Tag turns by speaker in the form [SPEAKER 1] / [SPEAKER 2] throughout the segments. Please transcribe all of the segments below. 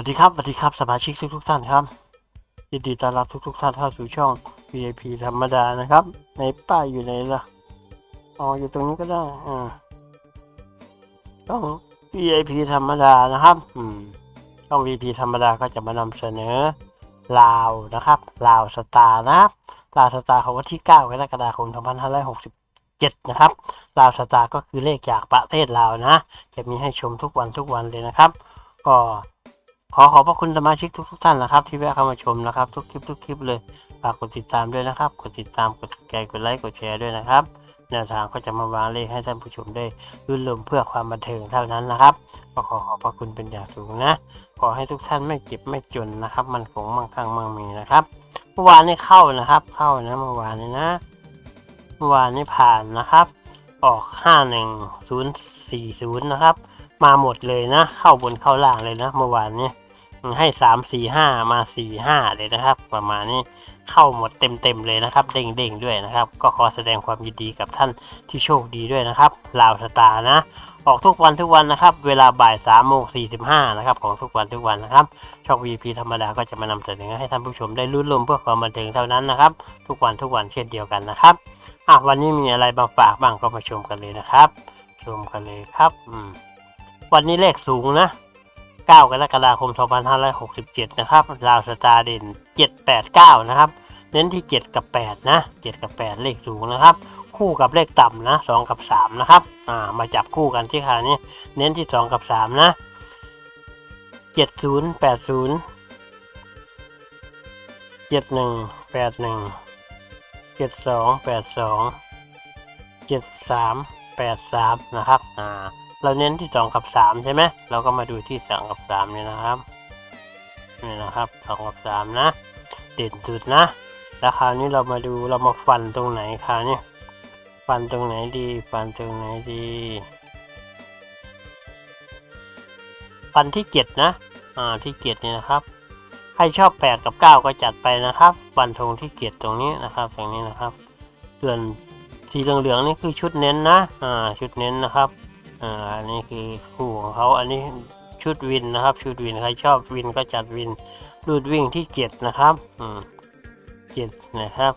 [SPEAKER 1] วัสดีครับสวัสดีครับสมาชิกทุกทุกท่านครับยินดีต้อนรับทุกทุกท่านเข้าสู่ช่อง VIP ธรรมดานะครับ ในป้ายอยู่ไหนล่ะอ๋ออยู่ตรงนี้ก็ได้อ่าช่อง VIP ธรรมดานะครับ อืมช่อง VIP ธรรมดาก็จะมานำเสนอลาวนะครับลาวสตาร์นะครับลาวสตาร์ของวันที่ 9กรกฎาคม2567นะครับลาวสตาร์ก็คือเลขจากประเทศลาวนะ จะมีให้ชมทุกวันทุกวันเลยนะครับ ก็ ขอขอบพระคุณสมาชิกทุกทท่านนะครับ ที่แวะเข้ามาชมนะครับ ทุกคลิปทุกคลิปเลยฝากกดติดตามด้วยนะครับ กดติดตามกดแชร์กดไลค์กดแชร์ด้วยนะครับแนวทางก็จะมาวางเลขให้ท่านผู้ชมได้รื่นรมเพื่อความบันเทิงเท่านั้นนะครับก็ขอขอบพระคุณเป็นอย่างสูงนะขอให้ทุกท่านไม่เจ็บไม่จนนะครับ มันคงมั่งคั่งมั่งมีนะครับเมื่อวานนี้เข้านะครับ เข้านะเมื่อวานนี้นะเมื่อวานนี้ผ่านนะครับ ออกห้าหนึ่งศูนย์สี่ศูนย์นะครับ มาหมดเลยนะ เข้าบนเข้าล่างเลยนะ เมื่อวานนี้ ให้สามสี่ห้ามาสี่ห้าเลยนะครับ ประมาณนี้เข้าหมดเต็มเต็มๆเลยนะครับเด้งเด้งๆด้วยนะครับ ก็ขอแสดงความยินดีกับท่านที่โชคดีด้วยนะครับลาวสตาร์นะ ออกทุกวันทุกวันนะครับ เวลาบ่ายสามโมงสี่สิบห้านะครับของทุกวันทุกวันนะครับ ช่อง VP ธรรมดาก็จะมานำเสนอให้ท่านผู้ชมได้รุ่นลมเพื่อความบันเทิงเท่านั้นนะครับ ทุกวันทุกวันเช่นเดียวกันนะครับอะวันนี้มีอะไรมาฝากบ้างก็มาชมกันเลยนะครับ ชมกันเลยครับ อืมวันนี้เลขสูงนะ 9 กรกฎาคม 2567 นะครับราวสตาร์เด่น 789 นะครับ เน้นที่ 7 กับ 8 นะ 7 กับ 8 เลขสูงนะครับ คู่กับเลขต่ำนะ 2 กับ 3 นะครับ อ่า มาจับคู่กันที่คราวนี้ เน้นที่ 2 กับ 3 นะ 70 80 71 81 72 82 73 83 นะครับ อ่า เราเน้นที่สองกับสามใช่ไหมเราก็มาดูที่สองกับสามนี่นะครับนี่นะครับสองกับสามนะ เด่นสุดนะ แล้วคราวนี้เรามาดูเรามาฟันตรงไหนคราวนี้ฟันตรงไหนดี ฟันตรงไหนดี ฟันที่เจ็ดนะอ่าที่เจ็ดนี่นะครับใครชอบแปดกับเก้าก็จัดไปนะครับ ฟันธงที่เจ็ดตรงนี้นะครับตรงนี้นะครับส่วนสีเหลืองๆนี่คือชุดเน้นนะอ่าชุดเน้นนะครับ อ่าอันนี้คือคู่ของเขาอันนี้ชุดวินนะครับ ชุดวินใครชอบวินก็จัดวินรูดวิ่งที่เจ็ดนะครับอืมเจ็ดนะครับ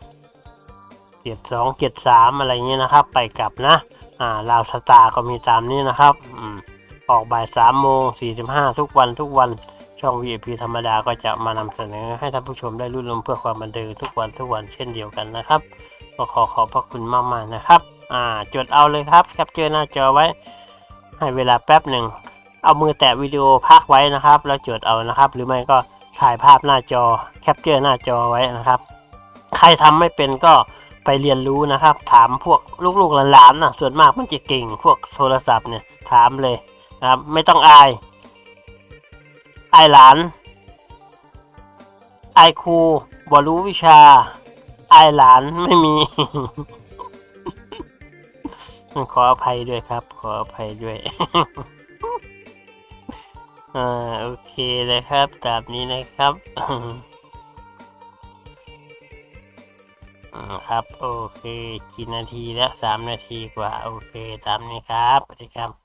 [SPEAKER 1] เจ็ดสองเจ็ดสามอะไรเงี้ยนะครับ ไปกลับนะอ่าลาวสตาร์ก็มีตามนี้นะครับอืมออกบ่ายสามโมงสี่สิบห้าทุกวันทุกวันช่อง VIP ธรรมดาก็จะมานำเสนอให้ท่านผู้ชมได้รุ่นรมเพื่อความบันเทิงทุกวันทุกวันเช่นเดียวกันนะครับก็ขอขอบพระคุณมากๆนะครับ อ่า จดเอาเลยครับแคปเจอร์หน้าจอไว้ ให้เวลาแป๊บหนึ่ง เอามือแตะวิดีโอพักไว้นะครับ แล้วจดเอานะครับ หรือไม่ก็ถ่ายภาพหน้าจอแคปเจอร์หน้าจอไว้นะครับ ใครทำไม่เป็นก็ไปเรียนรู้นะครับ ถามพวกลูกๆหลานๆนะส่วนมากมันจะเก่ง พวกโทรศัพท์เนี่ยถามเลยนะครับ ไม่ต้องอาย อายหลาน อายครูบรู้วิชา อายหลานไม่มี ขออภัยด้วยครับ ขออภัยด้วย อ่าโอเคเลยครับตามนี้นะครับอืมครับ โอเคกี่นาทีแล้วสามนาทีกว่า โอเค ตามนี้ครับสวัสดีครับ